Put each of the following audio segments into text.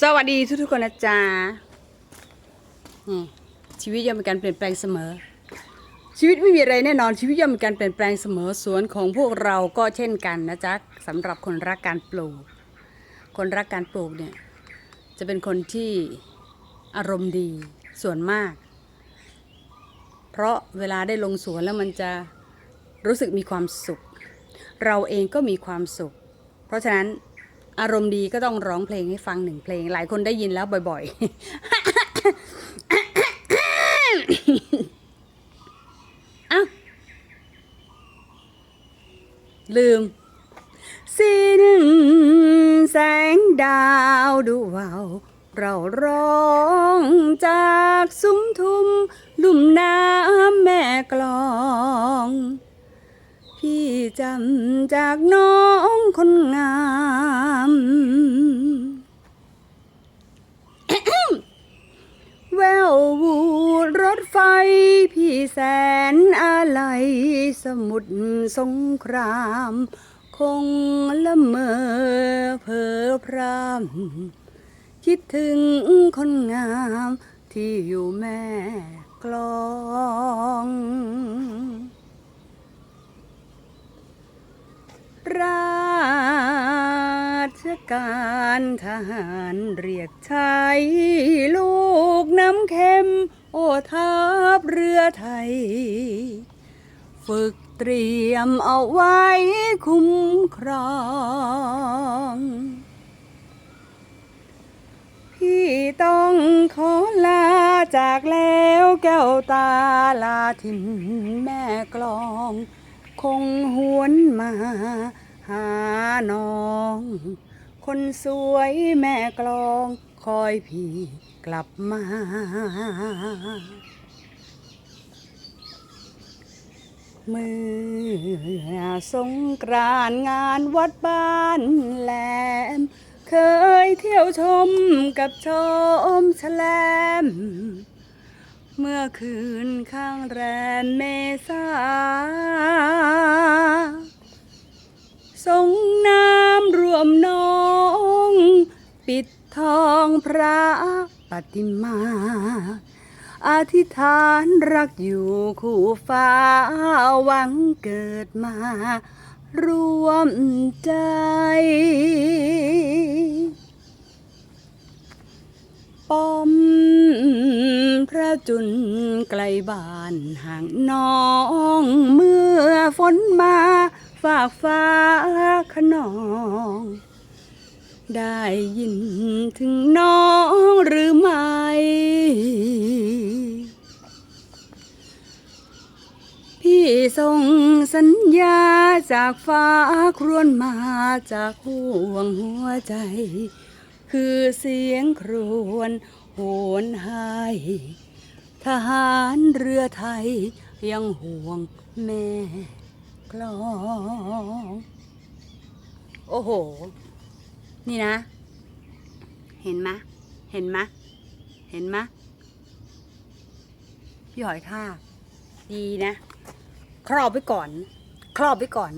สวัสดีทุกๆคนนะจ๊ะนี่ชีวิตย่อมมีการเปลี่ยนแปลงเสมอ ชีวิตไม่มีอะไรแน่นอนชีวิตย่อมมีการเปลี่ยนแปลงเสมอสวนของพวกเราก็เช่นกันนะจ๊ะสำหรับคนรักการปลูก คนรักการปลูกเนี่ยจะเป็นคนที่อารมณ์ดีส่วนมาก เพราะเวลาได้ลงสวนแล้วมันจะรู้สึกมีความสุข เราเองก็มีความสุข เพราะฉะนั้น อารมณ์ดีก็ต้องร้องเพลงให้ฟังหนึ่งเพลง หลายคนได้ยินแล้วบ่อยๆเอ้าลืมสีหนึ่งแสงดาวดูวาวเราร้องจากซุ้มทุ่มลุ่มน้ำแม่กลอง พี่จำจากน้องคนงาม แวววูดรถไฟ พี่แสนอะไรสมุทรสงคราม คงละเมอเพอพรำคิดถึงคนงามที่อยู่แม่กลอง ราชการทหารเรียกใช้ลูกน้ำเค็ม โอทัพเรือไทย ฝึกเตรียมเอาไว้คุ้มครอง พี่ต้องขอลาจากแล้วแก้วตาลาทิมแม่กลอง คงหวนมาหาน้อง คนสวยแม่กลองคอยพี่กลับมา เมื่อสงกรานงานวัดบ้านแหลม เคยเที่ยวชมกับชมแฉลม เมื่อคืนข้างแรมเมษาสงน้ำรวมน้อง ปิดทองพระปฏิมา อธิษฐานรักอยู่คู่ฟ้าหวังเกิดมา รวมใจ ป้อมพระ จุนไกลบ้านห่างน้องเมื่อฝนมาฝากฟ้าขนอง ได้ยินถึงน้องหรือไม่ พี่ส่งสัญญาจากฟ้าครวญมาจากห่วงหัวใจ คือเสียงครวญโหนหาย ทหารเรือไทยยังห่วงแม่กลอง โอ้โห นี่นะ เห็นไหมะ เห็นไหมะ เห็นไหมะ พี่หอยทากดีนะ ครอบไว้ก่อน ครอบไว้ก่อน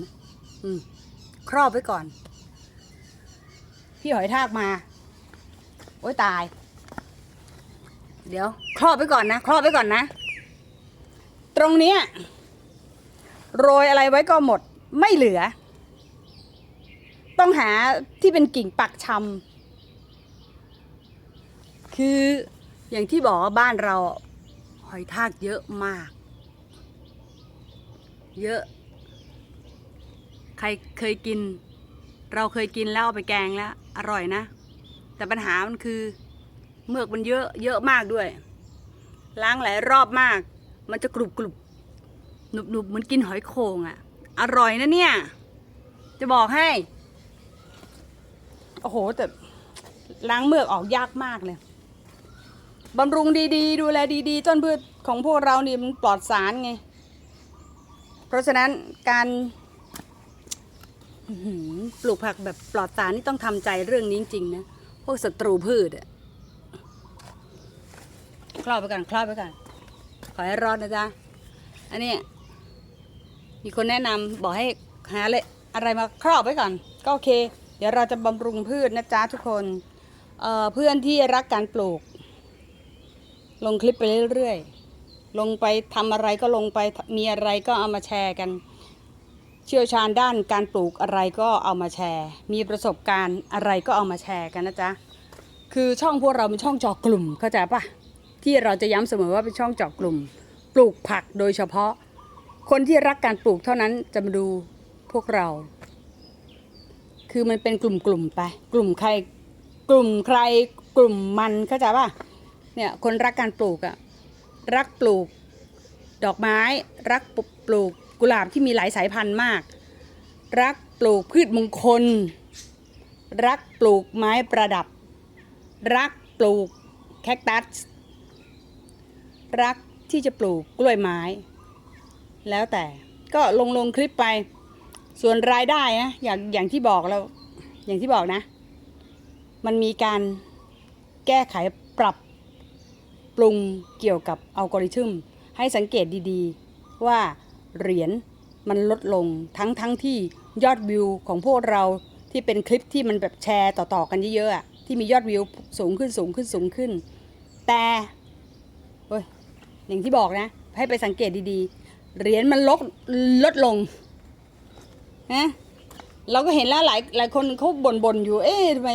อืม ครอบไว้ก่อน พี่หอยทากมา โอ้ยตาย เดี๋ยว ครอบไว้ก่อนนะ ครอบไว้ก่อนนะ ตรงเนี้ยโรยอะไรไว้ก็หมดไม่เหลือ ต้องหาที่เป็นกิ่งปักชำคืออย่างที่บอกว่าบ้านเราหอยทากเยอะมาก เยอะ ใครเคยกิน เราเคยกินแล้วเอาไปแกงแล้ว อร่อยนะ แต่ปัญหามันคือ เมือกมันเยอะเยอะมากด้วย ล้างหลายรอบมาก มันจะกรุบกรุบหนุบหนุบเหมือนกินหอยโข่งอะ่ะ อร่อยนะเนี่ย จะบอกให้ โอ้โห แต่ล้างเมือกออกยากมากเลยบำรุงดีๆ ดูแลดีๆ ต้นพืชของพวกเรานี่มันปลอดสารไง เพราะฉะนั้นการปลูกผักแบบปลอดสารนี่ต้องทำใจเรื่องนี้จริงๆนะ พวกศัตรูพืชอะ ครอบไปก่อนครอบไปก่อนขอให้รอดนะจ๊ะอันนี้มีคนแนะนำบอกให้หาเลยอะไรมาครอบไว้ก่อน ก็โอเค เดี๋ยวเราจะบำรุงพืชนะจ๊ะทุกคนเเพื่อนที่รักการปลูก ลงคลิปไปเรื่อยๆลงไปทำอะไรก็ลงไปมีอะไรก็เอามาแชร์กัน เชี่ยวชาญด้านการปลูกอะไรก็เอามาแชร์ มีประสบการณ์อะไรก็เอามาแชร์กันนะจ๊ะคือช่องพวกเราเป็นช่องจอกลุ่มเข้าใจปะ ที่เราจะย้ำเสมอว่าเป็นช่องเจอกลุ่ม ปลูกผักโดยเฉพาะ คนที่รักการปลูกเท่านั้นจะมาดูพวกเรา คือมันเป็นกลุ่มๆไป กลุ่มใครกลุ่มใครกลุ่มมันเข้าใจป่ะเนี่ยคนรักการปลูกอะรักปลูกดอกไม้ รักปลูกกุหลาบที่มีหลายสายพันธุ์มาก รักปลูกพืชมงคล รักปลูกไม้ประดับ รักปลูกแคคตัส รักที่จะปลูกกล้วยไม้ แล้วแต่ก็ลงลงคลิปไป ส่วนรายได้นะอย่างอย่างที่บอกแล้วอย่างที่บอกนะ มันมีการแก้ไขปรับปรุงเกี่ยวกับอัลกอริทึมให้สังเกตดีๆ ว่าเหรียญมันลดลงทั้งทั้งที่ยอดวิวของพวกเราที่เป็นคลิปที่มันแบบแชร์ต่อๆกันเยอะๆที่มียอดวิวสูงขึ้นสูงขึ้นสูงขึ้น แต่ อย่างที่บอกนะ ให้ไปสังเกตดีๆ เหรียญมันลดลดลงนะเราก็เห็นแล้วหลายหลายคนเขาบ่นๆอยู่ เอ๊ะทำไม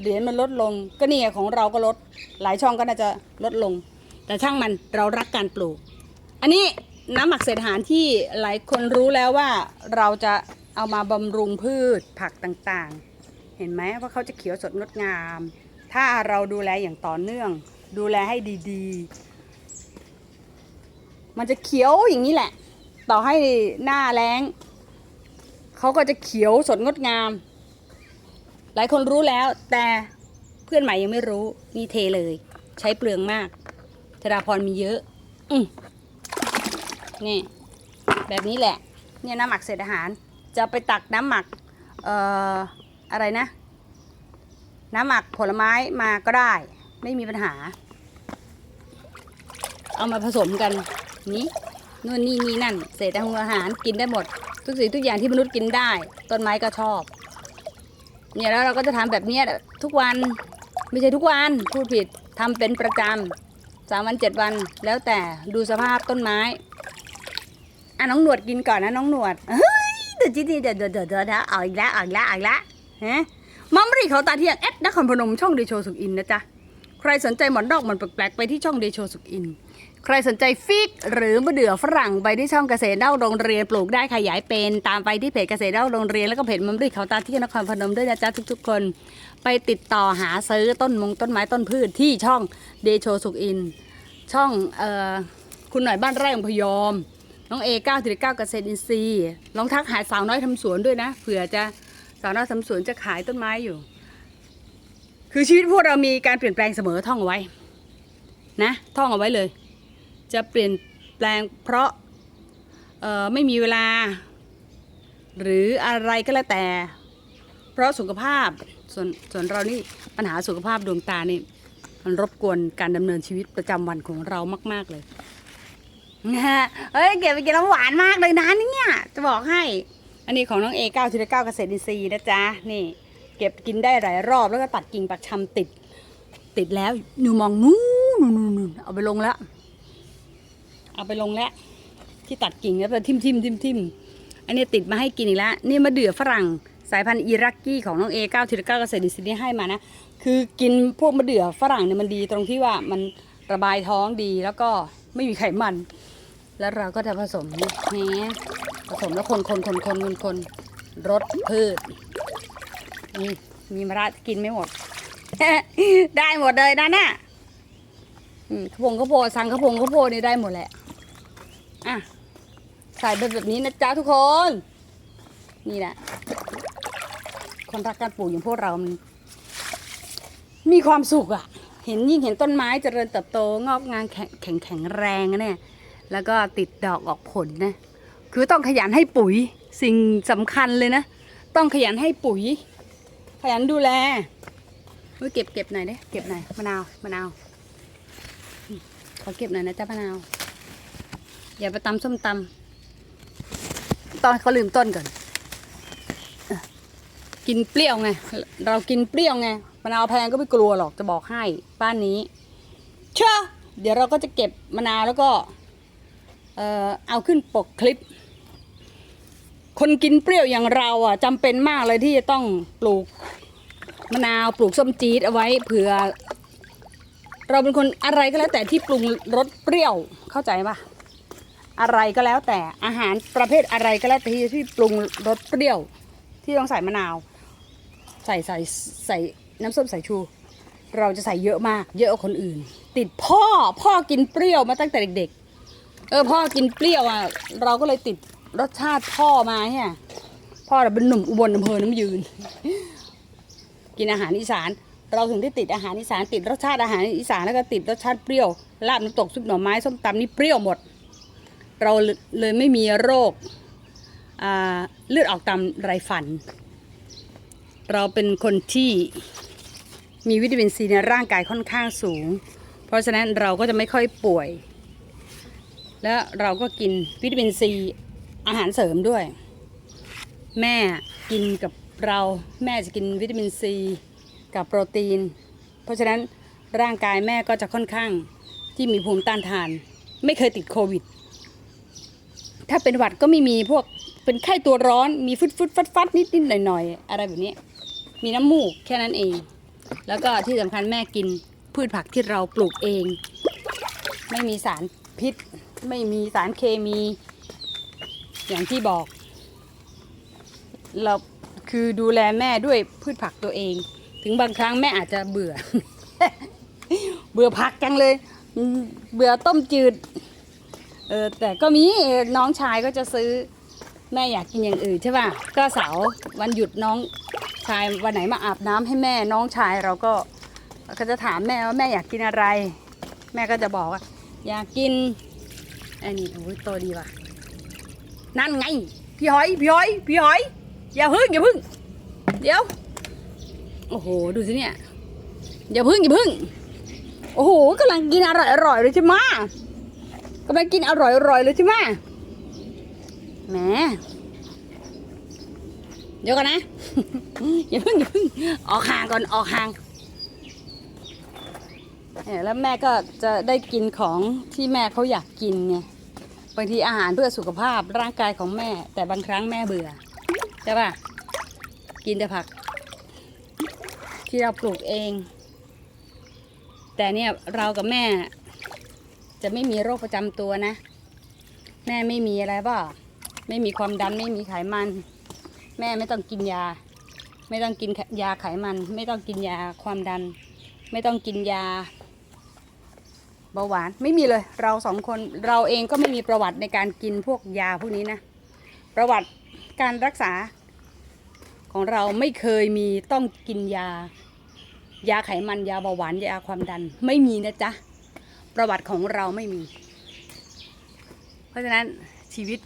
เหรียญมันลดลง ก็นี่ของเราก็ลด หลายช่องก็น่าจะลดลง แต่ช่างมันเรารักการปลูก อันนี้น้ำหมักเศษอาหารที่หลายคนรู้แล้วว่าเราจะเอามาบำรุงพืชผักต่างๆ เห็นไหมว่าเขาจะเขียวสดงดงาม ถ้าเราดูแลอย่างต่อเนื่อง ดูแลให้ดีๆ มันจะเขียวอย่างนี้แหละ ต่อให้หน้าแล้งเขาก็จะเขียวสดงดงาม หลายคนรู้แล้วแต่เพื่อนใหม่ยังไม่รู้นี่เทเลย ใช้เปลืองมากธราพรมีเยอะ อืนี่ แบบนี้แหละ เนี่ยน้ำหมักเศษอาหาร จะไปตักน้ำหมัก เอ่อ อะไรนะ น้ำหมักผลไม้มาก็ได้ ไม่มีปัญหา เอามาผสมกัน นี้นู่นนี่นี่นั่น เศษอาหารกินได้หมด ทุกสิ่งทุกอย่างที่มนุษย์กินได้ ต้นไม้ก็ชอบ เนี่ยแล้วเราก็จะทำแบบเนี้ยทุกวันไม่ใช่ทุกวันพูดผิดทำเป็นประจำสามวันเจ็ดวัน แล้วแต่ดูสภาพต้นไม้อะน้องหนวดกินก่อนนะน้องหนวดเฮ้ยเดี๋ยวจีนี่เดี๋ยวเดี๋ยวเดี๋ยวเดี๋ยวเดเอาอีกแล้วเอาอีกแล้วเอาอีกแล้วฮะมัมรีเขาตาเที่ยงเอ็ดนครพนมช่องเดโชสุกอินนะจ๊ะใครสนใจหมอนดอกหมันแปลกๆไปที่ช่องเดโชสุกอิน ใครสนใจฟิกหรือมะเดื่อฝรั่งไปที่ช่องเกษตรเล่าโรงเรียนปลูกได้ขยายเป็นตามไปที่เพจเกษตรเล่าโรงเรียนแล้วก็เพจมัมรีเขาตาที่นครพนมด้วยนะจ๊ะทุกๆคน ไปติดต่อหาซื้อต้นมงต้นไม้ต้นพืชที่ช่องเดโชสุกอิน ช่องเอ่อคุณหน่อยบ้านไร่ของพยอม น้องเอ9ก้าถึงเก้าเกษตรอินทรีย์ลองทักหาสาวน้อยทำสวนด้วยนะเผื่อจะสาวน้อยทำสวนจะขายต้นไม้อยู่ คือชีวิตพวกเรามีการเปลี่ยนแปลงเสมอท่องเอาไว้ นะ ท่องเอาไว้เลย จะเปลี่ยนแปลงเพราะไม่มีเวลา หรืออะไรก็แล้วแต่ เพราะสุขภาพส่วนส่วนเรานี่ปัญหาสุขภาพดวงตานี่มันรบกวนการดำเนินชีวิตประจำวันของเรามาก ๆเลยนะฮะเอ้ยเก็บไปกินแล้วหวานมากเลยนะเนี่ยจะบอกให้ อันนี้ของน้องเอเก้าทีละเก้าเกษตรอินทรีย์นะจ๊ะนี่ เก็บกินได้หลายรอบแล้วก็ตัดกิ่งปักชำติด ติดแล้วหนูมองนู้นนู่นนู่นนู่นเอาไปลงแล้ว เอาไปลงแล้วที่ตัดกิ่งแล้วไปทิมทิมทิมทิมอันนี้ติดมาให้กินอีกแล้วนี่มาเดือฝรั่งสายพันธุ์อิรักกี้ของน้องเอเก้าทีละเก้าเกษตรอินทรีย์นี่ให้มานะคือกินพวกมะเดื่อฝรั่งเนี่ยมันดีตรงที่ว่ามันระบายท้องดีแล้วก็ไม่มีไขมัน แล้วเราก็จะผสมนี่ผสมแล้วคนคนคนคนคนคนรสพืชนี่มีมะระกินไม่หมด ได้หมดเลยนะน่ะข้าวโพงข้าวโพดสั่งข้าวโพงข้าวโพดนี่ได้หมดแหละ อะใส่เป็นแบบนี้นะจ๊ะทุกคน นี่แหละ คนรักการปลูกอย่างพวกเรา มัน มีความสุขอะเห็นยิ่งเห็นต้นไม้เจริญเติบโตงอกงามแข็งแข็งแข็งแรงเนี่ย แล้วก็ติดดอกออกผลนะ คือต้องขยันให้ปุ๋ยสิ่งสำคัญเลยนะ ต้องขยันให้ปุ๋ย ขยันดูแลเฮ้ยเก็บเก็บหน่อยเด้เก็บหน่อยมะนาวมะนาวขอเก็บหน่อยนะจ๊ะมะนาว อย่าไปตำส้มตำตอนเขาลืมต้นก่อน กินเปรี้ยวไง เรากินเปรี้ยวไงมะนาวแพงก็ไม่กลัวหรอกจะบอกให้บ้านนี้เชื่อเดี๋ยวเราก็จะเก็บมะนาวแล้วก็เอ่อเอาขึ้นปกคลิป คนกินเปรี้ยวอย่างเราอะจำเป็นมากเลยที่จะต้องปลูกมะนาวปลูกส้มจี๊ดเอาไว้เผื่อ เราเป็นคนอะไรก็แล้วแต่ที่ปรุงรสเปรี้ยวเข้าใจปะ อะไรก็แล้วแต่อาหารประเภทอะไรก็แล้วแต่ที่ที่ปรุงรสเปรี้ยวที่ต้องใส่มะนาว ใส่ใส่ใส่น้ำส้มสายชู เราจะใส่เยอะมาก เยอะกว่าคนอื่น ติดพ่อพ่อกินเปรี้ยวมาตั้งแต่เด็ก ๆ เออพ่อกินเปรี้ยวอะเราก็เลยติดรสชาติพ่อมาเนี่ยพ่อเราเป็นหนุ่มอุบลอำเภอน้ำยืน กินอาหารอีสานเราถึงได้ติดอาหารอีสานติดรสชาติอาหารอีสานแล้วก็ติดรสชาติเปรี้ยวลาบน้ำตกซุปหน่อไม้ส้มตำนี่เปรี้ยวหมด เราเลยไม่มีโรคเลือดออกตามไรฟัน เราเป็นคนที่มีวิตามินซีในร่างกายค่อนข้างสูง เพราะฉะนั้นเราก็จะไม่ค่อยป่วย แล้วเราก็กินวิตามินซีอาหารเสริมด้วย แม่กินกับเราแม่จะกินวิตามินซีกับโปรตีน เพราะฉะนั้นร่างกายแม่ก็จะค่อนข้างที่มีภูมิต้านทาน ไม่เคยติดโควิด ถ้าเป็นหวัดก็ไม่มีพวกเป็นไข้ตัวร้อนมีฟึดฟึดฟัดฟัดนิดนิดหน่อยหน่อยๆอะไรแบบนี้ มีน้ำมูกแค่นั้นเอง แล้วก็ที่สำคัญแม่กินพืชผักที่เราปลูกเอง ไม่มีสารพิษ ไม่มีสารเคมี อย่างที่บอก เราคือดูแลแม่ด้วยพืชผักตัวเอง ถึงบางครั้งแม่อาจจะเบื่อ เบื่อผักจังเลย เบื่อต้มจืด เออแต่ก็มีน้องชายก็จะซื้อแม่อยากกินอย่างอื่นใช่ป่ะก็เสาร์วันหยุดน้องชายวันไหนมาอาบน้ำให้แม่น้องชายเราก็ก็จะถามแม่ว่าแม่อยากกินอะไร แม่ก็จะบอกว่า อยากกินอันนี้โอ้ยโตดีว่ะนั่นไงพี่หอยพี่หอยพี่หอยอย่าพึ่งอย่าพึ่ง เดี๋ยว โอ้โหดูสิเนี่ยอย่าพึ่งอย่าพึ่งโอ้โหกำลังกินอร่อยอร่อยเลยใช่ไหม กำลังกินอร่อยอร่อยเลยใช่ไหมแหมเดี๋ยวก่อนนะ อย่าเพึ่งอย่าเพึ่งออกห่างก่อนออกห่างแล้วแม่ก็จะได้กินของที่แม่เขาอยากกินไงบางทีอาหารเพื่อสุขภาพร่างกายของแม่ แต่บางครั้งแม่เบื่อใช่ป่ะกินแต่ผัก ที่เราปลูกเอง แต่เนี่ยเรากับแม่ จะไม่มีโรคประจำตัวนะ แม่ไม่มีอะไรป่ะไม่มีความดันไม่มีไขมัน แม่ไม่ต้องกินยา ไม่ต้องกินยาไขมัน ไม่ต้องกินยาความดัน ไม่ต้องกินยาเบาหวานไม่มีเลย เราสองคนเราเองก็ไม่มีประวัติในการกินพวกยาพวกนี้นะ ประวัติการรักษาของเราไม่เคยมีต้องกินยา ยาไขมันยาเบาหวานยาความดันไม่มีนะจ๊ะ ประวัติของเราไม่มี เพราะฉะนั้นชีวิต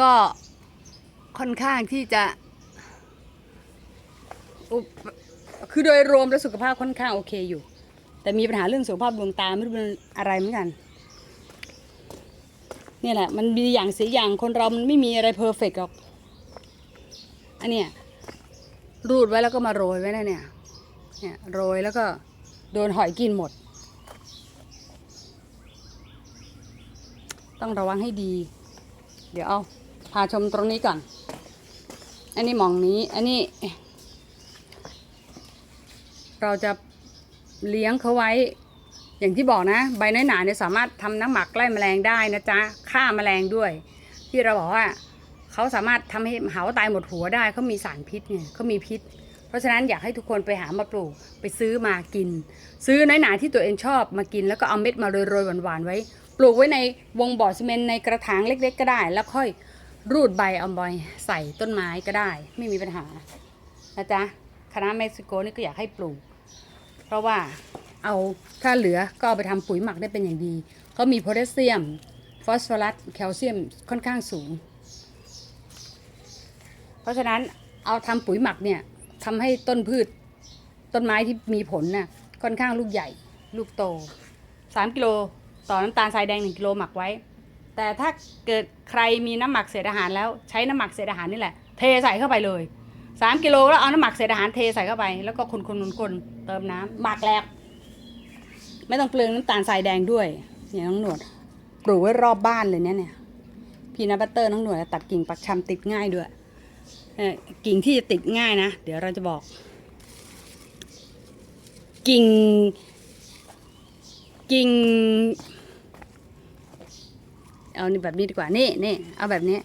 ก็ค่อนข้างที่จะ คือโดยรวมแล้วสุขภาพค่อนข้างโอเคอยู่ แต่มีปัญหาเรื่องสุขภาพดวงตาไม่รู้เป็นอะไรเหมือนกันเนี่ยแหละมันมีอย่างเสียอย่างคนเรามันไม่มีอะไรเพอร์เฟกต์หรอก อันเนี้ยรูดไว้แล้วก็มาโรยไว้นะเนี่ย เนี่ยโรยแล้วก็โดนหอยกินหมด ต้องระวังให้ดี เดี๋ยวเอาพาชมตรงนี้ก่อน อันนี้หมองนี้ อันนี้ เราจะเลี้ยงเขาไว้ อย่างที่บอกนะ ใบน้อยหนาเนี่ยสามารถทำน้ำหมักไล่แมลงได้นะจ๊ะฆ่าแมลงด้วย ที่เราบอกว่าเขาสามารถทำให้เหาตายหมดหัวได้เขามีสารพิษไงเขามีพิษ เพราะฉะนั้นอยากให้ทุกคนไปหามาปลูกไปซื้อมากิน ซื้อน้อยหนาที่ตัวเองชอบมากิน แล้วก็เอาเม็ดมาโรยๆหวานๆไว้ ลูกไว้ในวงบ่อซีเมนต์ในกระถางเล็ก ๆ ก็ได้ แล้วค่อยรูดใบเอาใบใส่ต้นไม้ก็ได้ ไม่มีปัญหานะจ๊ะคณะเม็กซิโกนี่ก็อยากให้ปลูก เพราะว่าเอาถ้าเหลือก็เอาไปทำปุ๋ยหมักได้เป็นอย่างดีเขามีโพแทสเซียม ฟอสฟอรัสแคลเซียมค่อนข้างสูง เพราะฉะนั้นเอาทำปุ๋ยหมักเนี่ยทำให้ต้นพืช ต้นไม้ที่มีผลน่ะค่อนข้างลูกใหญ่ ลูกโตสามกิโล ต่อน้ำตาลทรายแดงหนึ่งกิโลหมักไว้ แต่ถ้าเกิดใครมีน้ำหมักเศษอาหารแล้วใช้น้ำหมักเศษอาหารนี่แหละเทใส่เข้าไปเลยสามกิโลแล้วเอาน้ำหมักเศษอาหารเทใส่เข้าไป แล้วก็คนคนคนคนเติมน้ำหมักแล้วไม่ต้องเปลืองน้ำตาลทรายแดงด้วยเนี่ยน้องหนวดปลูกไว้รอบบ้านเลยเนี่ยเนี่ยพีนัทบัตเตอร์น้องหนวดตัดกิ่งปักชำติดง่ายด้วยกิ่งที่จะติดง่ายนะ เดี๋ยวเราจะบอก กิ่ง กิ่ง เอานี่แบบนี้ดีกว่านี่นี่เอาแบบนี้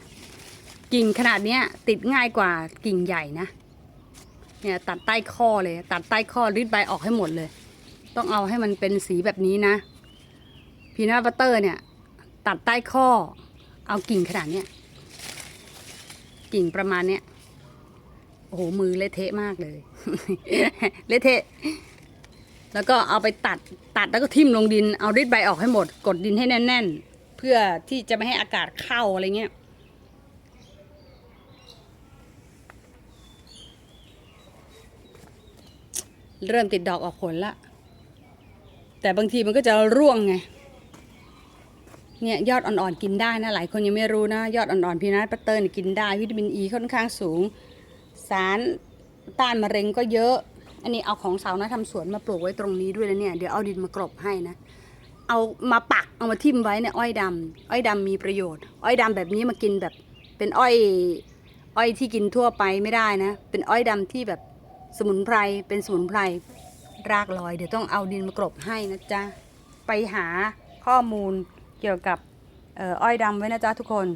กิ่งขนาดเนี้ย ติดง่ายกว่ากิ่งใหญ่นะเนี่ยตัดใต้ข้อเลย ตัดใต้ข้อรีดใบออกให้หมดเลย ต้องเอาให้มันเป็นสีแบบนี้นะพีนัทบัตเตอร์เนี่ย ตัดใต้ข้อ เอากิ่งขนาดเนี้ยกิ่งประมาณเนี้ยโอ้โหมือเละเทะมากเลยเละเทะแล้วก็เอาไปตัดตัดแล้วก็ทิ่มลงดินเอารีดใบออกให้หมด กดดินให้แน่นๆ เพื่อที่จะไม่ให้อากาศเข้าอะไรเงี้ยเริ่มติดดอกออกผลละ แต่บางทีมันก็จะร่วงไง เนี่ยยอดอ่อนๆกินได้นะ หลายคนยังไม่รู้นะ ยอดอ่อนๆพีนัทบัตเตอร์กินได้ วิตามินอ e ีค่อนข้างสูง สารต้านมะเร็งก็เยอะ อันนี้เอาของสาวน้อยทำสวนมาปลูกไว้ตรงนี้ด้วยนะเนี่ย เดี๋ยวเอาดินมากรบให้นะ เอามาปักเอามาทิ่มไว้เนี่ยอ้อยดำอ้อยดำมีประโยชน์ อ้อยดำแบบนี้มากินแบบ เป็นอ้อย อ้อยที่กินทั่วไปไม่ได้นะ เป็นอ้อยดำที่แบบสมุนไพร เป็นสมุนไพร รากลอย เดี๋ยวต้องเอาดินมากรบให้นะจ๊ะ ไปหาข้อมูลเกี่ยวกับอ้อยดำไว้นะจ๊ะทุกคน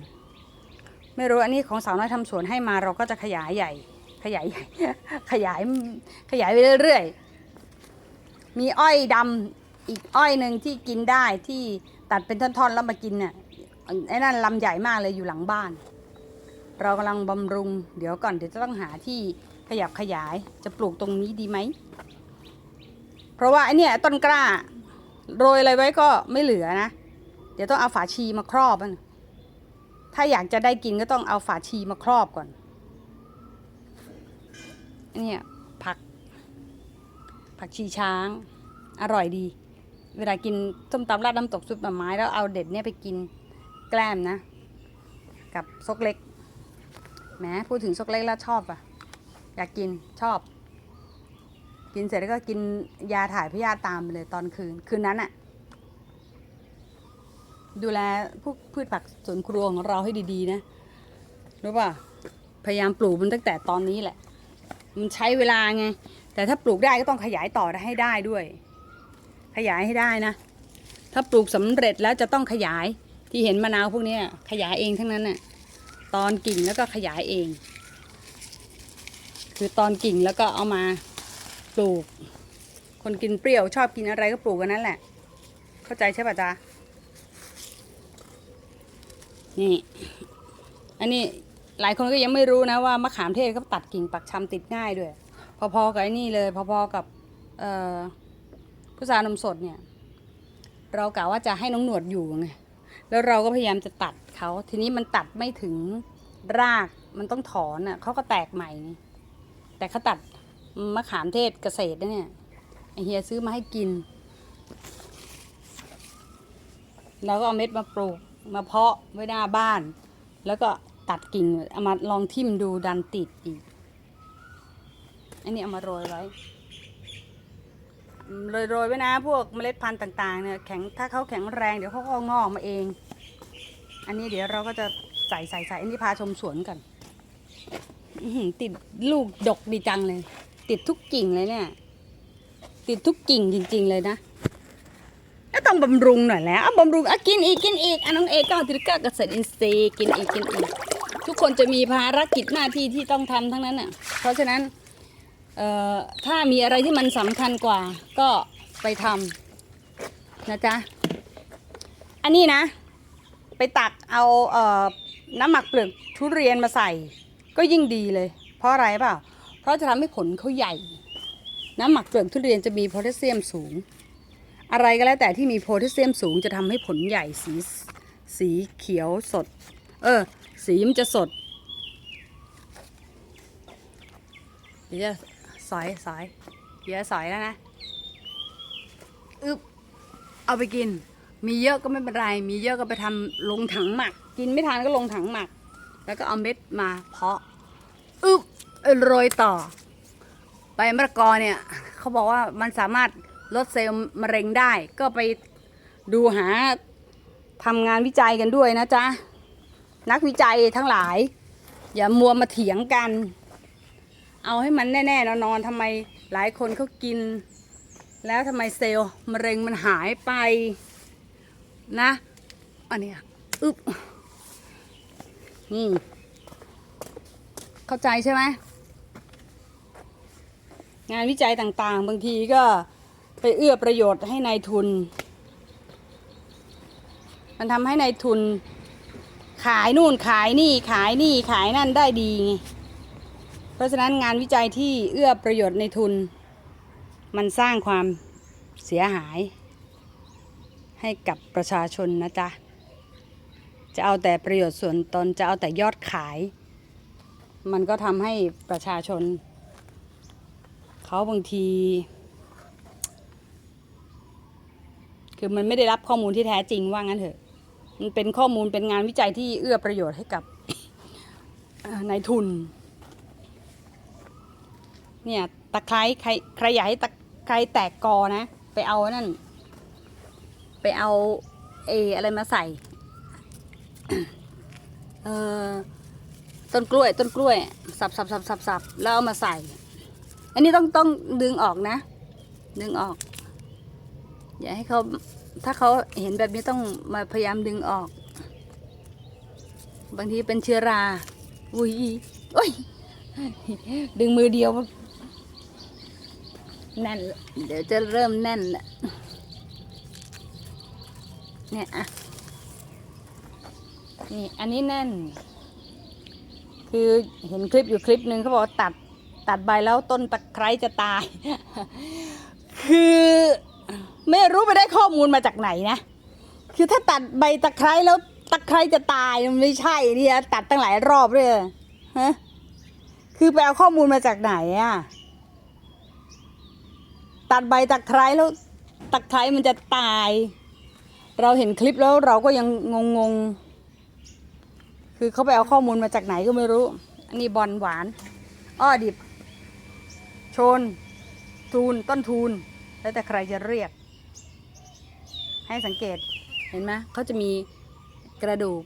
ไม่รู้อันนี้ของสาวน้อยทำสวนให้มาเราก็จะขยายใหญ่ ขยายใหญ่ ขยาย ขยายไปเรื่อยๆ มีอ้อยดำ อีกอ้อยหนึ่งที่กินได้ที่ตัดเป็นท่อนๆแล้วมากินเนี่ยไอ้นั่นลำใหญ่มากเลยอยู่หลังบ้าน เรากำลังบำรุง เดี๋ยวก่อนเดี๋ยวจะต้องหาที่ขยับขยายจะปลูกตรงนี้ดีไหม เพราะว่าไอเนี่ยต้นกล้า โรยอะไรไว้ก็ไม่เหลือนะ เดี๋ยวต้องเอาฝาชีมาครอบมันถ้าอยากจะได้กินก็ต้องเอาฝาชีมาครอบก่อนอันเนี่ยผัก ผักชีช้าง อร่อยดี เวลากินส้มตำราดน้ำตกซุปหน่อไม้แล้วเอาเด็ดเนี่ยไปกินแกล้มนะ กับซกเล็กแหมพูดถึงซกเล็กแล้วชอบอะ อยากกินชอบ กินเสร็จแล้วก็กินยาถ่ายพยาธิตามไปเลยตอนคืน คืนนั้นอะ ดูแลพวกพืชผักสวนครัวของเราให้ดีๆนะรู้ป่ะพยายามปลูกมันตั้งแต่ตอนนี้แหละ มันใช้เวลาไง แต่ถ้าปลูกได้ก็ต้องขยายต่อให้ได้ด้วย ขยายให้ได้นะ ถ้าปลูกสำเร็จแล้วจะต้องขยายที่เห็นมะนาวพวกนี้ขยายเองทั้งนั้นน่ะตอนกิ่งแล้วก็ขยายเอง คือตอนกิ่งแล้วก็เอามาปลูก คนกินเปรี้ยวชอบกินอะไรก็ปลูกกันนั่นแหละ เข้าใจใช่ป่ะจ๊ะนี่อันนี้หลายคนก็ยังไม่รู้นะว่ามะขามเทศเขาตัดกิ่งปักชำติดง่ายด้วย พอๆกับไอ้นี่เลย พอๆกับเอ่อ พุทรานมสดเนี่ย เรากะว่าจะให้น้องหนวดอยู่ไงแล้วเราก็พยายามจะตัดเขาทีนี้มันตัดไม่ถึงรากมันต้องถอนอะเขาก็แตกใหม่ไงแต่เขาตัดมะขามเทศเกษตรเนี่ยเฮียซื้อมาให้กินเราก็เอาเม็ดมาปลูกมาเพาะไว้หน้าบ้าน แล้วก็ตัดกิ่งเอามาลองทิ่มดูดันติดอีก อันนี้เอามาโรยไว้ โรยโรยๆไว้นะ พวกเมล็ดพันธุ์ต่างๆเนี่ยแข็งถ้าเขาแข็งแรงเดี๋ยวเขาก็งอกมาเอง อันนี้เดี๋ยวเราก็จะใส่ใส่ใส่อันนี้พาชมสวนกันติดลูกดกดีจังเลย ติดทุกกิ่งเลยเนี่ย ติดทุกกิ่งจริง ๆ เลยนะต้องบำรุงหน่อยแล้วบำรุงอะกินอีกกินอีกอะน้องเอก้าติริก้าเกษตรอินทรีย์กินอีกกินอีก ทุกคนจะมีภารกิจหน้าที่ที่ต้องทำทั้งนั้นน่ะเพราะฉะนั้น ถ้ามีอะไรที่มันสำคัญกว่าก็ไปทำนะจ๊ะ อันนี้นะ ไปตักเอาเออน้ำหมักเปลือกทุเรียนมาใส่ ก็ยิ่งดีเลย เพราะอะไรเปล่า เพราะจะทำให้ผลเขาใหญ่ น้ำหมักเปลือกทุเรียนจะมีโพแทสเซียมสูง อะไรก็แล้วแต่ที่มีโพแทสเซียมสูงจะทำให้ผลใหญ่สีสีเขียวสด เออ สีมันจะสดเดี๋ยว สอยสอยเดี๋ยวสอยแล้วนะอึบเอาไปกิน มีเยอะก็ไม่เป็นไร มีเยอะก็ไปทำลงถังหมัก กินไม่ทานก็ลงถังหมัก แล้วก็เอาเม็ดมาเพาะอึบเอ้ยโรยต่อ ใบมะละกอเนี่ยเขาบอกว่ามันสามารถลดเซลล์มะเร็งได้ ก็ไปดูหาทำงานวิจัยกันด้วยนะจ๊ะ นักวิจัยทั้งหลาย อย่ามัวมาเถียงกัน เอาให้มันแน่ๆนอนๆทำไมหลายคนเขากิน แล้วทำไมเซลล์มะเร็งมันหายไปนะ อันนี้อึบนี่เข้าใจใช่ไหมงานวิจัยต่างๆ บางทีก็ไปเอื้อประโยชน์ให้ในายทุน มันทำให้ในายทุน ขายนู่นขายนี่ขายนี่ขายนั่นได้ดีไง ราะฉะนั้นงานวิจัยที่เอื้อประโยชน์ในทุน มันสร้างความเสียหาย ให้กับประชาชนนะจ๊ะ จะเอาแต่ประโยชน์ส่วนตนจะเอาแต่ยอดขาย มันก็ทำให้ประชาชน เขาบางที คือมันไม่ได้รับข้อมูลที่แท้จริงว่างั้นเถอะ มันเป็นข้อมูลเป็นงานวิจัยที่เอื้อประโยชน์ให้กับเอ่อนายทุน เนี่ยตะไคร้ใครใครอยากให้ตะไคร้แตกกอนะ ไปเอานั่น ไปเอาเออะไรมาใส่ เออต้นกล้วย ต้นกล้วย สับสับสับสับสับแล้วเอามาใส่ อันนี้ต้องต้องดึงออกนะ ดึงออก อย่าให้เขาถ้าเขาเห็นแบบนี้ต้องมาพยายามดึงออก บางทีเป็นเชื้อรา อุ้ยโอ้ยดึงมือเดียว แน่น เดี๋ยวจะเริ่มแน่นละเนี่ยอะนี่อันนี้แน่น คือเห็นคลิปอยู่คลิปหนึ่งเขาบอกตัดตัดใบแล้วต้นตะไคร้จะตาย คือไม่รู้ไปได้ข้อมูลมาจากไหนนะ คือถ้าตัดใบตะไคร้แล้วตะไคร้จะตายมันไม่ใช่เนี่ยตัดตั้งหลายรอบเลยฮะคือไปเอาข้อมูลมาจากไหนอะ ตัดใบตะไคร้แล้วตะไคร้มันจะตาย เราเห็นคลิปแล้วเราก็ยังงงๆคือเขาไปเอาข้อมูลมาจากไหนก็ไม่รู้ อันนี้บอลหวาน อ้อดิบ โชน ทูนต้นทูน แล้วแต่ใครจะเรียก ให้สังเกตเห็นไหมเขาจะมีกระดูก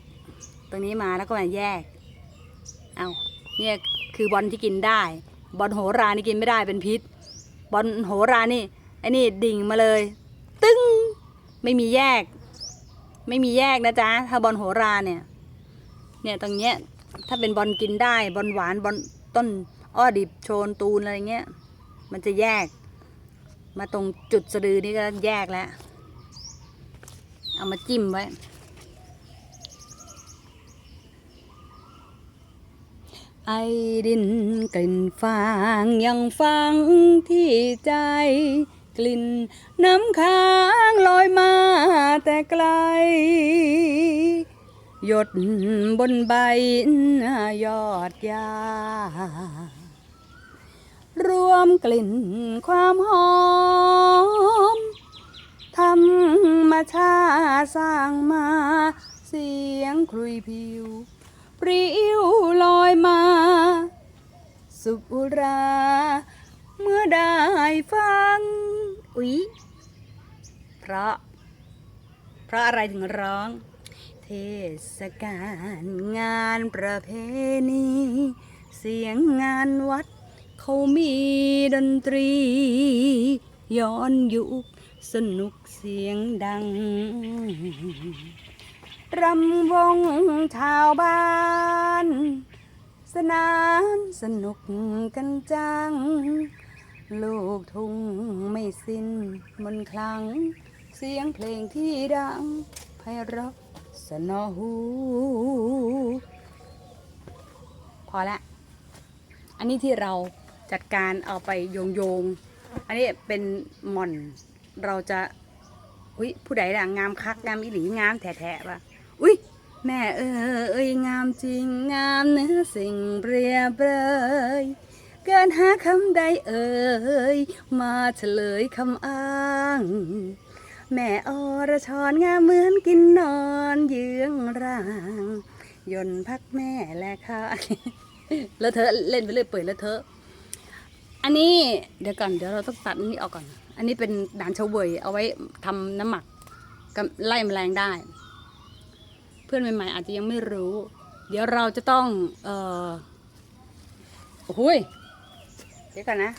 ตรงนี้มาแล้วก็มาแยก เอาเนี่ยคือบอลที่กินได้ บอลโหรานี่กินไม่ได้เป็นพิษ บอลโหรานี่ไอ้นี่ดิ่งมาเลย ตึ้งไม่มีแยก ไม่มีแยกนะจ๊ะถ้าบอลโหราเนี่ย เนี่ยตรงเนี้ยถ้าเป็นบอลกินได้บอลหวานบอลต้นอ้อดิบโชนตูนอะไรเงี้ย มันจะแยก มาตรงจุดสะดือนี่ก็แยกแล้ว เอามาจิ้มไว้ ไอดินกลิ่นฟางยังฟังที่ใจ กลิ่นน้ำค้างลอยมาแต่ไกล หยดบนใบยอดยารวมกลิ่นความหอมธรรมชาติสร้างมาเสียงครุยผิว ปริ้วลอยมา สุบุรา เมื่อได้ฟัง อุ๊ย เพราะ เพราะอะไรถึงร้อง เทศกาลงานประเพณี เสียงงานวัด เขามีดนตรี ย้อนยุคสนุกเสียงดัง รำวงชาวบ้าน สนานสนุกกันจัง ลูกทุ่งไม่สิ้นมนคลัง เสียงเพลงที่ดังไพเราะสนอหู พอละ อันนี้ที่เราจัดการเอาไปโยงโยงๆอันนี้เป็นหม่อนเราจะอุ้ยผู้ใดล่ะ งามคัก งามอีหลี งามแท้ๆป่ะ แม่เอ้ยงามจริงงามเนื้อสิ่งเปรียบเลยเกินหาคำใดเอ่ยมาเฉลยคำอ้าง แม่อรชรงามเหมือนกินนอนเยื้องร่าง ยนพักแม่และค่ะแล้วเธอเล่นไปเรื่อยเปื่อยแล้วเธออันนี้เดี๋ยวก่อนเดี๋ยวเราต้องตัดอันนี้ออกก่อน อันนี้เป็นด่านเฉาเวยเอาไว้ทำน้ำหมักกไล่แมลงได้ เพื่อนใหม่ ๆ อาจจะยังไม่รู้ เดี๋ยวเราจะต้อง เออโอ้โหยเดี๋ยวก่อนนะ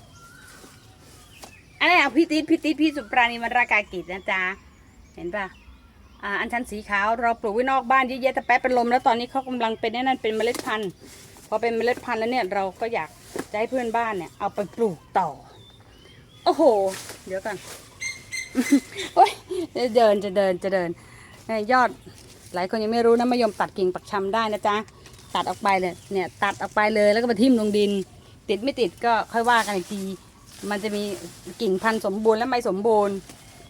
อันนี้เอาพี่ติดพี่ติดพี่สุปราณีมรากากิจนะจ๊ะ เห็นปะอ่าอันชันสีขาวเราปลูกไว้นอกบ้านเยอะแยะแต่แป๊บเป็นลมแล้วตอนนี้เขากำลังเป็นนั่นเป็นเมล็ดพันธุ์พอเป็นเมล็ดพันธุ์แล้วเนี่ยเราก็อยากจะให้เพื่อนบ้านเนี่ยเอาไปปลูกต่อ โอ้โห เดี๋ยวก่อนโอ้ยจะเดินจะเดินจะเดินเอ้ยอด หลายคนยังไม่รู้นะมะยมตัดกิ่งปักชำได้นะจ๊ะตัดออกไปเลยเนี่ยตัดออกไปเลยแล้วก็มาทิ่มลงดิน ติดไม่ติดก็ค่อยว่ากันอีกที มันจะมีกิ่งพันธุ์สมบูรณ์และไม่สมบูรณ์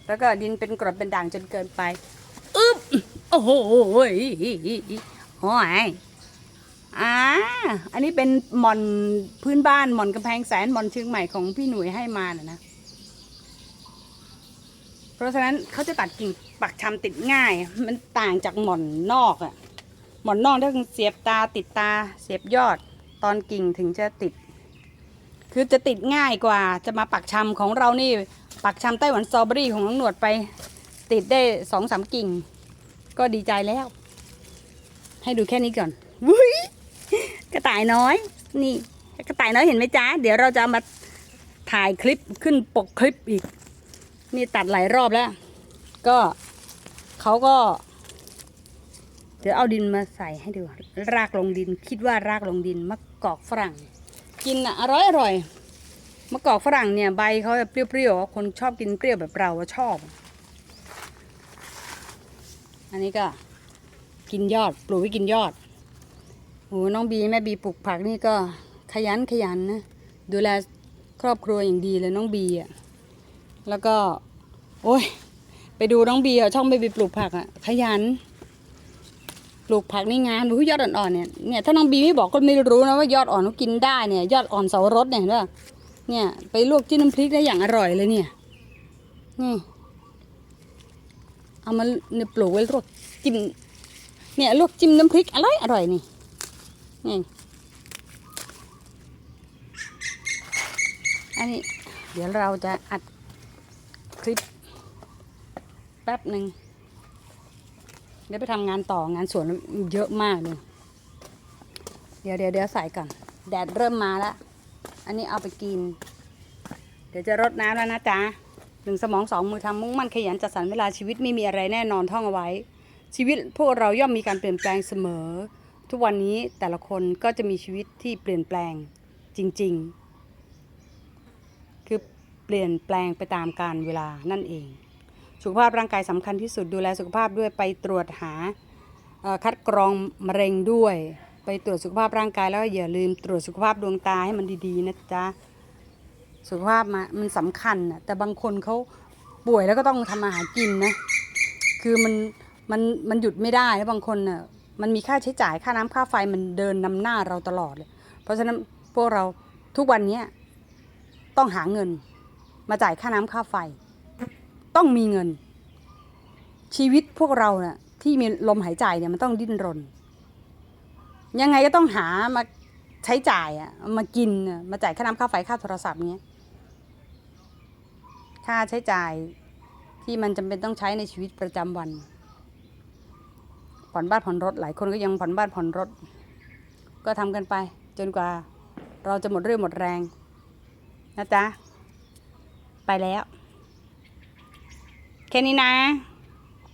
แล้วก็ดินเป็นกรดเป็นด่างจนเกินไปอึ๊บโอ้โหโอ้ยโอ้ยอ่าอันนี้เป็นหม่อนพื้นบ้านหม่อนกำแพงแสนหม่อนเชียงใหม่ของพี่หนุ่ยให้มาน่ะนะ เพราะฉะนั้นเขาจะตัดกิ่ง ปักชำติดง่าย มันต่างจากหม่อนนอกอะหม่อนนอกต้องเสียบตาติดตาเสียบยอดตอนกิ่งถึงจะติด คือจะติดง่ายกว่า จะมาปักชำของเรานี่ ปักชำไต้หวันสตรอเบอรี่ของน้องหนวดไป ติดได้สองสามกิ่ง ก็ดีใจแล้ว ให้ดูแค่นี้ก่อนวุ้ยกระต่ายน้อย นี่ กระต่ายน้อยเห็นไหมจ๊ะ เดี๋ยวเราจะมาถ่ายคลิปขึ้นปกคลิปอีก นี่ตัดหลายรอบแล้ว ก็ เขาก็ เดี๋ยวเอาดินมาใส่ให้ดู รากลงดิน คิดว่ารากลงดินมะกอกฝรั่ง กินอะอร่อยอร่อยมะกอกฝรั่งเนี่ยใบเขาจะเปรี้ยวๆคนชอบกินเปรี้ยวแบบเราชอบ อันนี้ก็กินยอด ปลูกไว้กินยอดโอ้น้องบีแม่บีปลูกผักนี่ก็ขยันขยันนะดูแลครอบครัวอย่างดีเลยน้องบีอะแล้วก็ โอ้ย ไปดูน้องบีอะช่องเบบีปลูกผักอะ ขยัน ปลูกผักนี่งานดูยอดอ่อนๆเนี่ยเนี่ยถ้าน้องบีไม่บอกก็ไม่รู้นะว่ายอดอ่อนเขากินได้เนี่ย ยอดอ่อนเสารสเนี่ยเนอะเนี่ย ไปลวกจิ้มน้ำพริกได้อย่างอร่อยเลยเนี่ยนี่เอามาเนี่ยปลูกไว้ลวกจิ้มเนี่ยลวกจิ้มน้ำพริกอร่อยอร่อยนี่นี่อันนี้เดี๋ยวเราจะอัดคลิป ป๊บหนึ่งเดี๋ยวไปทำงานต่องานสวนเยอะมากเลย เดี๋ยวเดี๋ยวเดี๋ยวใส่ก่อน แดดเริ่มมาแล้ว อันนี้เอาไปกิน เดี๋ยวจะรดน้ำแล้วนะจ๊ะหนึ่งสมองสองมือทำมุ่งมั่นขยันจัดสรรเวลาชีวิตไม่มีอะไรแน่นอนท่องเอาไว้ ชีวิตพวกเราย่อมมีการเปลี่ยนแปลงเสมอ ทุกวันนี้แต่ละคนก็จะมีชีวิตที่เปลี่ยนแปลงจริง ๆ คือเปลี่ยนแปลงไปตามการเวลานั่นเอง สุขภาพร่างกายสำคัญที่สุดดูแลสุขภาพด้วยไปตรวจหาคัดกรองมะเร็งด้วย ไปตรวจสุขภาพร่างกายแล้วก็อย่าลืมตรวจสุขภาพดวงตาให้มันดีๆนะจ๊ะสุขภาพมามันสำคัญนะแต่บางคนเขาป่วยแล้วก็ต้องทำมาหารกินนะคือมันมันมันหยุดไม่ได้แล้วบางคนน่ะมันมีค่าใช้จ่ายค่าน้ำค่าไฟมันเดินนำหน้าเราตลอดเลย เพราะฉะนั้นพวกเราทุกวันเนี้ต้องหาเงินมาจ่ายค่าน้ำค่าไฟ ต้องมีเงิน ชีวิตพวกเราเนี่ยที่มีลมหายใจเนี่ยมันต้องดิ้นรน ยังไงก็ต้องหามาใช้จ่ายอะมากินมาจ่ายค่าน้ำค่าไฟค่าโทรศัพท์เนี้ยค่าใช้จ่ายที่มันจำเป็นต้องใช้ในชีวิตประจำวัน ผ่อนบ้านผ่อนรถหลายคนก็ยังผ่อนบ้านผ่อนรถ ก็ทำกันไป จนกว่าเราจะหมดเรื่องหมดแรง นะจ๊ะ ไปแล้ว แค่นี้นะ